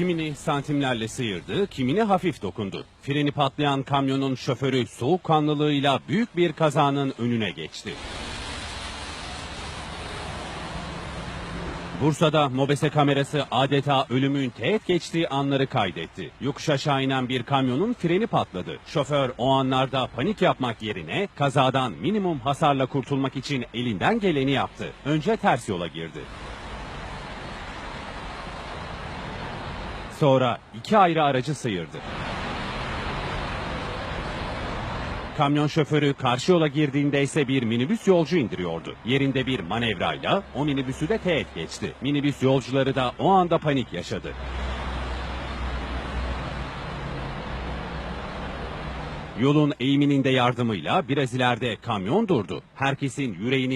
Kimini santimlerle sıyırdı, kimini hafif dokundu. Freni patlayan kamyonun şoförü soğukkanlılığıyla büyük bir kazanın önüne geçti. Bursa'da mobese kamerası adeta ölümün teğet geçtiği anları kaydetti. Yokuş aşağı inen bir kamyonun freni patladı. Şoför o anlarda panik yapmak yerine kazadan minimum hasarla kurtulmak için elinden geleni yaptı. Önce ters yola girdi. Sonra iki ayrı aracı sıyırdı. Kamyon şoförü karşı yola girdiğinde ise bir minibüs yolcu indiriyordu. Yerinde bir manevrayla o minibüsü de teğet geçti. Minibüs yolcuları da o anda panik yaşadı. Yolun eğiminin de yardımıyla biraz ileride kamyon durdu. Herkesin yüreğini